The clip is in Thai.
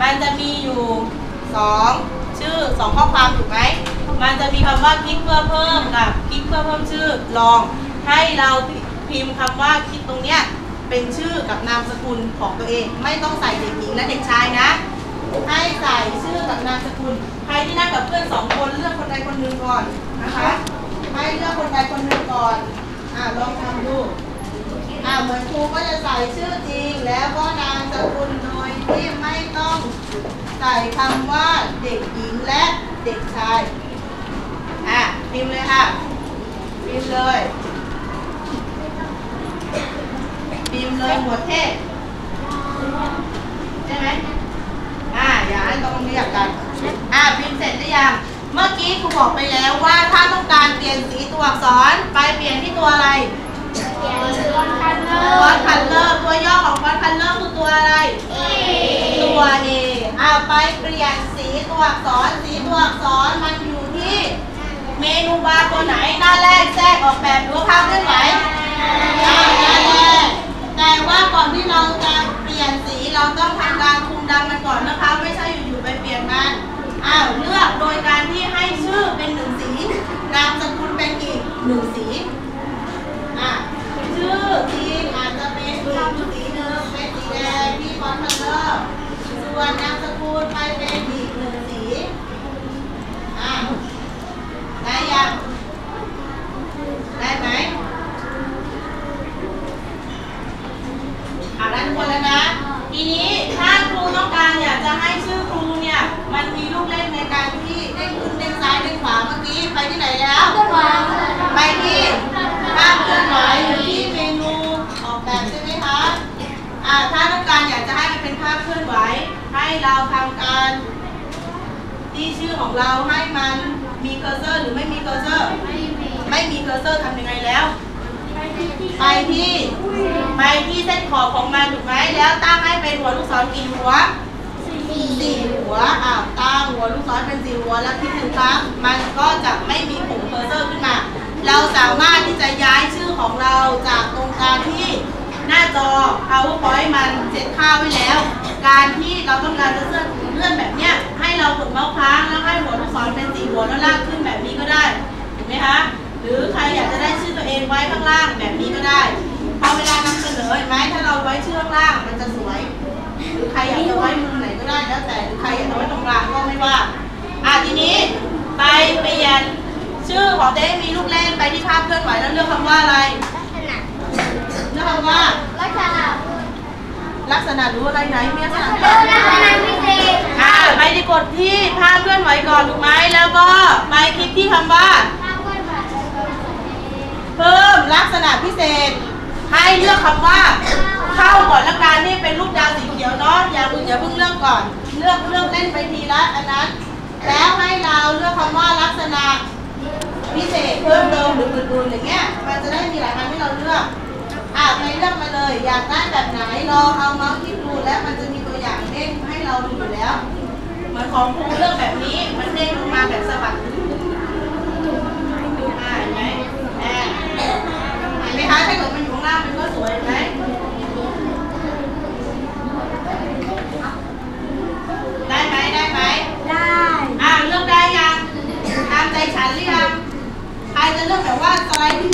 มันจะมีอยู่สองชื่อสองข้อความถูกไหมมันจะมีคำว่าคลิกเพื่อเพิ่มกับคลิกเพื่อเพิ่มชื่อลองให้เราพิมพ์คำว่าคลิกตรงเนี้ยเป็นชื่อกับนามสกุลของตัวเอง ไม่ต้องใส่เด็กหญิงและเด็กชายนะ ให้ใส่ชื่อกับนามสกุล ใครที่นั่งกับเพื่อนสองคนเลือกคนใดคนหนึ่งก่อนนะคะให้เลือกคนใดคนหนึ่งก่อนอ่าลองทำดูอ่าเหมือนครูก็จะใส่ชื่อจริงแล้วก็นามสกุลโดยที่ไม่ต้องใส่คำว่าเด็กหญิงและเด็กชาย อะพิมพ์เลยค่ะพิมพ์เลยพิมพ์เลยหมวดเทศใช่ไหมอ่าอย่าให้ต้องเรียกกัน อ่าพิมพ์เสร็จหรือยัง เมื่อกี้ครูบอกไปแล้วว่าถ้าต้องการเปลี่ยนสีตัวอักษรไปเปลี่ยนที่ตัวอะไรฟอนต์คัลเลอร์ตัวย่อของฟอนต์คัลเลอร์คือตัวอะไร ตัว A เอาไปเปลี่ยนสีตัวอักษรสีตัวอักษรมันอยู่ที่ เมนูบาร์ตัวไหนหน้าแรกแทรกออกแบบหรือว่าภาพเคลื่อนไหวหน้าแรกแต่ว่าก่อนที่เราจะเปลี่ยนสีเราต้องทำการคุมดำมันก่อนนะคะ ไม่ใช่อยู่ๆไปเปลี่ยนมันอ้าวเลือกโดยการที่ให้ชื่อเป็นหนึ่งสี นามสกุลเป็นอีกหนึ่งสี อะชื่อจริงอาจจะเป็นสีสีหนึ่งเป็นสีแดงที่ฟอนต์คัลเลอร์ส่วนนามสกุลไปเป็นอีกหนึ่งสี อะได้ยังได้ไหมอะได้ทุก คนแล้วนะ ทีนี้ถ้าครูต้องการอยากจะให้ชื่อครูเนี่ยมันมีลูกเล่นในการที่เด้ขึ้นเด้งซ้ายเด้งขวาเมื่อกี้ไปที่ไหนแล้วไปที่ภาพเคลื่อนไหวอยู่ที่เมนูออกแบบใช่ไหมคะอ่าถ้าต้องการอยากจะให้มันเป็นภาพเคลื่อนไหว ให้เราทำการที่ชื่อของเราให้มันมีเคอร์เซอร์หรือไม่มีเคอร์เซอร์ไม่มีเคอร์เซอร์ทำยังไงแล้ว ไปที่ ไปที่เส้นขอบของมันถูกไหมแล้วตั้งให้เป็นหัวลูกศรกี่หัวสี่หัวอ่าวตั้งหัวลูกศรเป็นสี่หัวแล้วคลิกหนึ่งครั้งมันก็จะไม่มีปุ่มเคอร์เซอร์ขึ้นมา เราสามารถที่จะย้ายชื่อของเราจากตรงกลางที่หน้าจอ PowerPoint มันเซ็ตค่าไว้แล้ว การที่เราต้องการจะเลื่อนเลื่อนแบบเนี้ยให้เรากดเมาส์ค้างแล้วให้หัวลูกศรเป็นสี่หัวแล้วลากได้เห็นไหมคะ หรือใครอยากจะได้ชื่อตั วเองไว้ข้างล่างแบบนี้ก็ได้พอเวลานำเสนอเห็นไหมถ้าเราไว้ชื่อข้างล่างมันจะสวยหรือใครอยากจะไว้มุมไหนก็ได้แล้วแต่หรือใครอยากจะไว้ตรงกลางก็ไม่ว่าอะทีนี้ไปเปลี่ยนชื่อของเต้มีลูกเล่นไปที่ภาพเคลื่อนไหวแล้วเลือกคำว่าอะไรเลือกคำว่าลักษณะหรืออะไรไหนมีลักษณะอ่าไปที่กดที่ภาพเคลื่อนไหวก่อนถูกไหมแล้วก็ไปคลิกที่คำว่า เพิ่มลักษณะพิเศษ ให้เลือกคำว่าเข้าก่อนละกันนี่เป็นรูปดาวสีเขียวเนาะอย่าเพิ่งอย่าเพิ่งเลือกก่อน เลือกเลือกเล่นไปทีละอันนั้นแล้วให้เราเลือกคำว่าลักษณะพิเศษเพิ่มเติมหรืออื่นๆอย่างเงี้ย มันจะได้มีหลายอันให้เราเลือกอะไปเลือกมาเลย อยากได้แบบไหนลองเอาเมาส์คลิกดูแล้วมันจะมีตัวอย่างเด้งให้เราดูอยู่แล้วเหมือนของครูเลือกแบบนี้มันเด้งลงมาแบบสะบัดอ่าเห็นไหมอ่าเห็นไหมคะถ้าเกิดมันอยู่ข้างล่างมันก็สวยเห็นไหมได้ไหมได้ไหม อ่าเลือกได้ยังตามใจฉันหรือยังใคร จะเลือกแบบว่าสไลด์ที่